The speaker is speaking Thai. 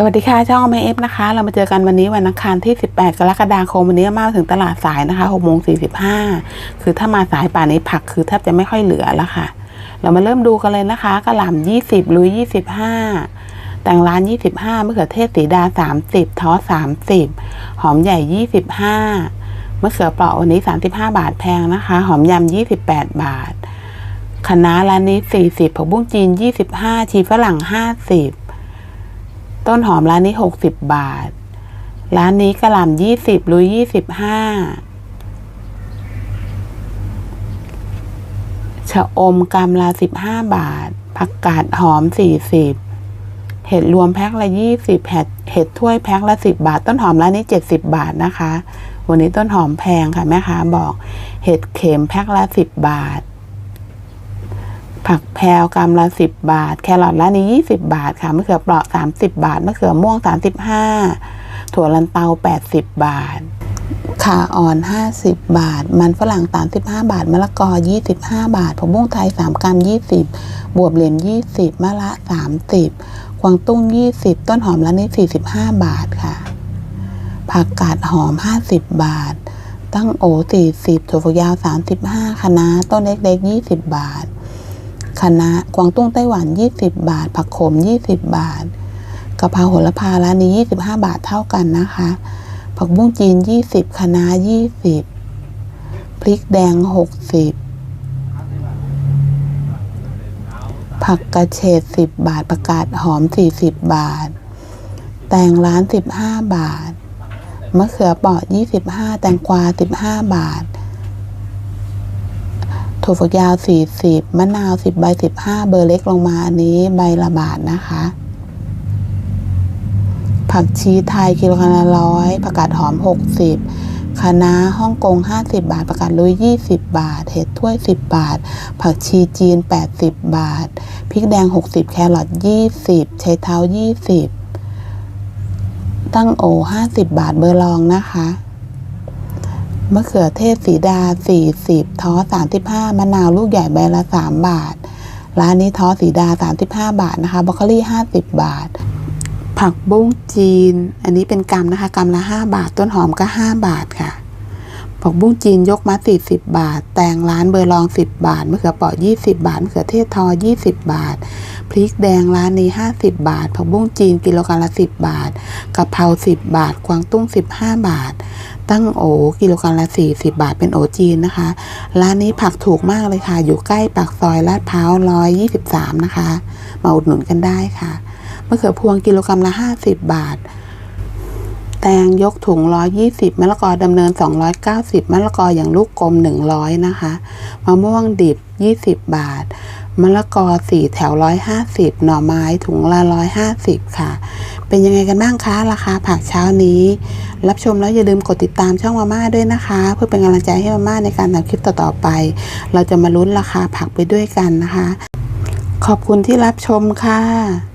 สวัสดีค่ะ ช่องแม่เอฟนะคะ เรามาเจอกันวันนี้วันอังคารที่ 18 กรกฎาคมวันนี้มาถึงตลาดสายนะคะ6โมง45 คือถ้ามาสายป่านนี้ผักคือแทบจะไม่ค่อยเหลือแล้วค่ะ เรามาเริ่มดูกันเลยนะคะกระหล่ำ20ลุย25 แต่งร้าน 25มะเขือเทศสีดา 30ท้อ30 หอมใหญ่ 25มะเขือเปราะวันนี้ 35 บาทแพงนะคะ หอมยำ28 บาทคะน้าร้านนี้ 40ผักบุ้งจีน 25 ชีฝรั่ง 50 ต้นหอมร้านนี้ 60 บาท ร้านนี้กระหล่ำ20ลุย25ชะอมกำละ15บาท ผักกาดหอม40เห็ดรวมแพ็คละ20เห็ดเห็ดถ้วยแพ็คละ10บาท ต้นหอมร้านนี้70บาทนะคะ วันนี้ต้นหอมแพงค่ะแม่ค้าบอก เห็ดเข็มแพ็คละ10บาท ผักแพรวกรัมละสิบบาท แครอทร้านนี้ยี่สิบบาทค่ะมะเขือเปราะสามสิบบาทมะเขือม่วงสามสิบห้าถั่วลันเตาแปดสิบบาทขาอ่อนห้าสิบบาท มันฝรั่งสามสิบห้าบาท มะละกอยี่สิบห้าบาทผักบุ้งไทยสามกรัมยี่สิบบวบเหลี่ยมยี่สิบมะละสามสิบกวางตุ้งยี่สิบต้นหอมร้านนี้สี่สิบห้าบาทค่ะ ผักกาดหอมห้าสิบบาท ตั้งโอสี่สิบถั่วฝักยาวสามสิบห้าคะน้าต้นเล็กๆยี่สิบบาท คะน้ากวางตุ้งไต้หวัน 20 บาท ผักขม 20 บาทกะเพราโหระพาร้านนี้ 25 บาทเท่ากันนะคะ ผักบุ้งจีน 20คะน้า20 พริกแดง 60ผักกระเฉด10บาทประกาศหอม40บาท แตงร้าน15บาท มะเขือเปราะ25แตงกวา15บาท ถั่วฝักยาว 40 มะนาว 10 ใบ 15 เบอร์เล็กลงมาอันนี้ใบละบาทนะคะ ผักชีไทยกิโลกรัมละร้อยผักกาดหอม 60คะน้าฮ่องกง 50 บาทผักกาดลุย 20 บาท เห็ดถ้วย 10 บาท ผักชีจีน 80 บาท พริกแดง 60 แครอท 20 ใช้เท้า 20 ตั้งโอ 50 บาทเบอร์รองนะคะ มะเขือเทศสีดา 40ท้อ35 มะนาวลูกใหญ่ใบละ 3 บาท ร้านนี้ท้อสีดา 35 บาทนะคะบรอกโคลี่ 50 บาท ผักบุ้งจีน อันนี้เป็นกำนะคะกำละ 5 บาท ต้นหอมก็ 5 บาทค่ะ ผักบุ้งจีนยกมา 40 บาท แตงร้านเบอร์รอง 10 บาท มะเขือเปราะ20 บาท มะเขือเทศทอ 20 บาท พริกแดงร้านนี้ 50 บาท ผักบุ้งจีนกิโลกรัมละ 10 บาทกะเพรา10 บาท กวางตุ้ง 15 บาท ตั้งโอกิโลกรัมละ 40 บาท เป็นโอจีนนะคะ ร้านนี้ผักถูกมากเลยค่ะ อยู่ใกล้ปากซอยลาดพร้าว123 นะคะ มาอุดหนุนกันได้ค่ะมะเขือพวงกิโลกรัมละ 50 บาทแตงยกถุง 120มะละกอดำเนิน 290มะละกออย่างลูกกลม 100 นะคะ มะม่วงดิบ 20 บาท มะละกอสี่แถว150หน่อไม้ถุงละร้อยห้าสิบค่ะ เป็นยังไงกันบ้างคะราคาผักเช้านี้ รับชมแล้วอย่าลืมกดติดตามช่องมาม่าด้วยนะคะ เพื่อเป็นกำลังใจให้มาม่าในการทำคลิปต่อๆไป เราจะมาลุ้นราคาผักไปด้วยกันนะคะ ขอบคุณที่รับชมค่ะ